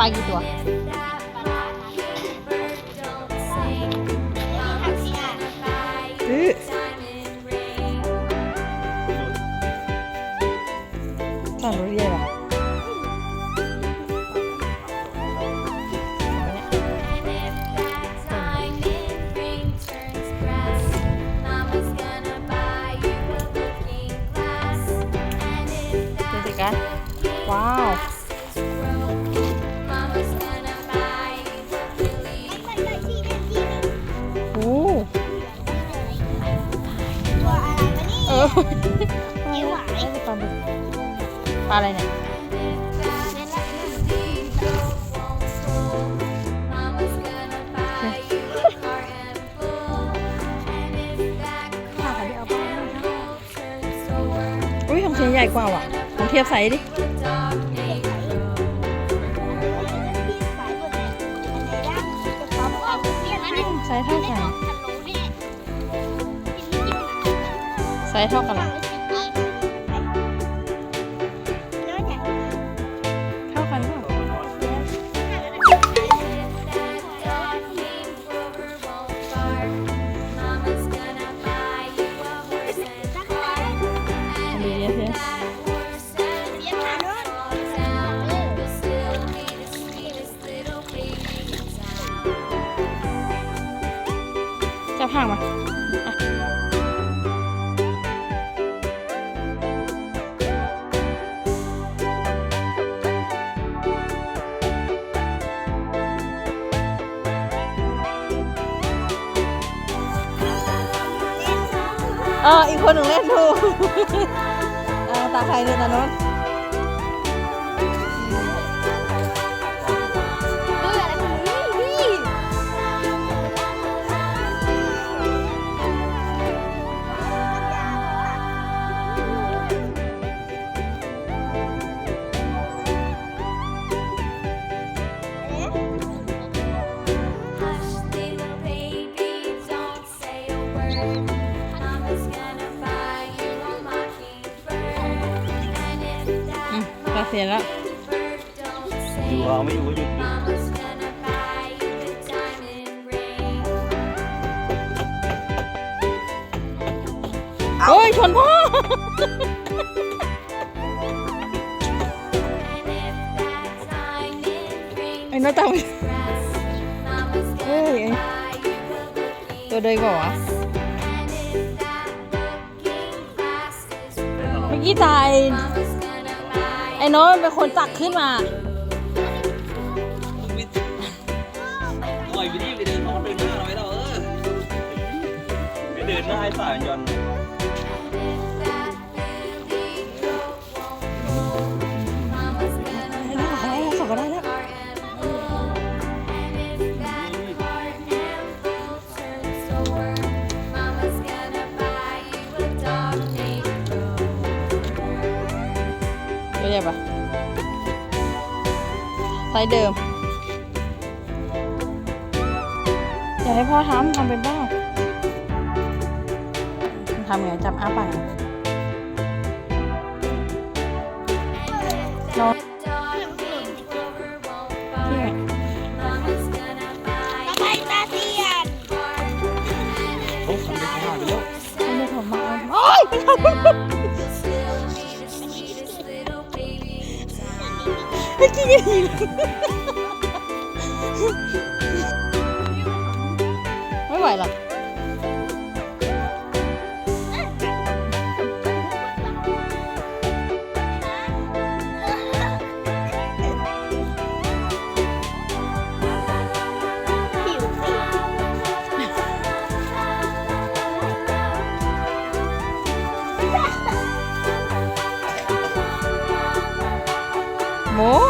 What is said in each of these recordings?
ปลากี่ตัวอื้ เออน่าจะปลาบึกปลาอะไรเนี่ยอุ้ยของเชียงใหญ่กว่าว่ะลองเทียบไซส์ดิไซส์เท่ากัน ไซส์เท่ากันเหรอเท่ากันเปล่าอันนี้เทียบจะพังมา เอออีกคนหนึ่งเล่นถูก เออตาใครเนี่ยตาโน้น มตาเสียแล้วอยู่เอาไม่อยู่ก็หยุดหยุดโอ้ยชนพ่อ ไอ้หน้าตาไม่เฮ้ยไอ้ตัวเดินกว่าวะเมื่อกี้ตาย ไอ้โน้ตเป็นคนตักขึ้นมา ปล่อยไปดิไปเดินเข้าเดินหน้าเราไว้เราเออไปเดินหน้าให้สายย้อน ใหญ่ปะไซส์เดิม อยากให้พ่อทำทำเป็นบ้างทำไงจับอ้าปากนอนที่ไหนโอ้ขันไปข้างหน้าไปแล้วไม่ได้ผมมาโอ๊ยไม่กินกันอี แม่กบถ้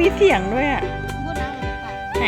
มีเสียงด้วยอะไหน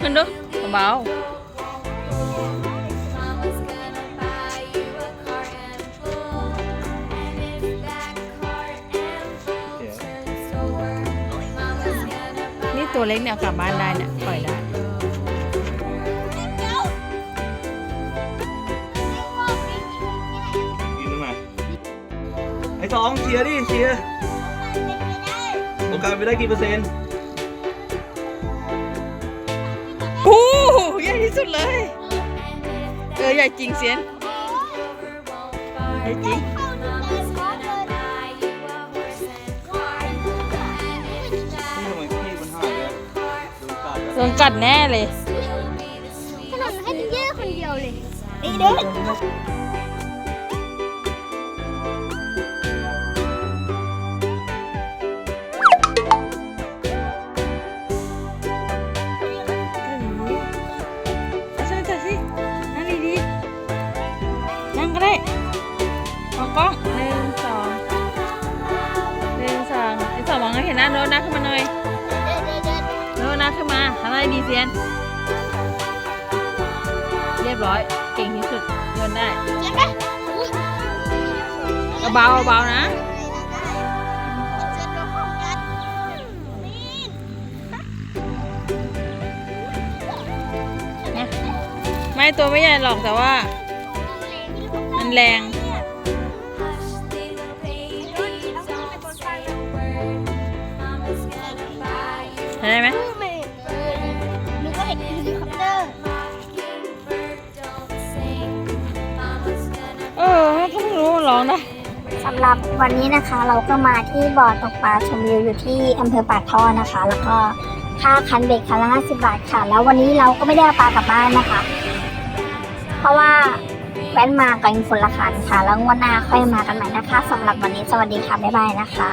ขึ้นดูเบา Mama's gonna buy you a cart and pull. And if that cart and pull turns over, Mama's gonna ๆ buy นี่ตัวเล็กเนี่ยเอากลับบ้านได้เนี่ยปล่อยได้กินมาไอ้สองเชียร์ดิเชียร์โอกาสไปได้กี่เปอร์เซ็นต์ หใหญ่ที่สุดเลยเออใหญ่จริงเซียนใหญ่จริงนี่ทำไมพี่มันห่างเลยโดนกัดอะโดนกัดแน่เลยขนมให้เยอะคนเดียวเลยดีเด้อ โนนะขึ้นมาหน่อยโนนะขึ้นมาทำอะไรดีเซียน เรียบร้อย เก่งที่สุดโยนได้เบาเบานะไม่ตัวไม่ใหญ่หรอกแต่ว่า มันแรง ได้ไหมนึกว่าเห็นเฮลิคอปเตอร์ เออก็เพิ่งรู้ร้องได้สำหรับวันนี้นะคะเราก็มาที่บ่อตกปลาชมวิวอยู่ที่อำเภอปากท่อนะคะ แล้วก็ค่าคันเบ็ดคันละ50 บาทค่ะ แล้ววันนี้เราก็ไม่ได้เอาปลากลับบ้านนะคะ เพราะว่าแว้นมากันคนละคันค่ะ แล้วงวันหน้าค่อยมากันใหม่นะคะสำหรับวันนี้สวัสดีค่ะ บ๊ายบายนะคะ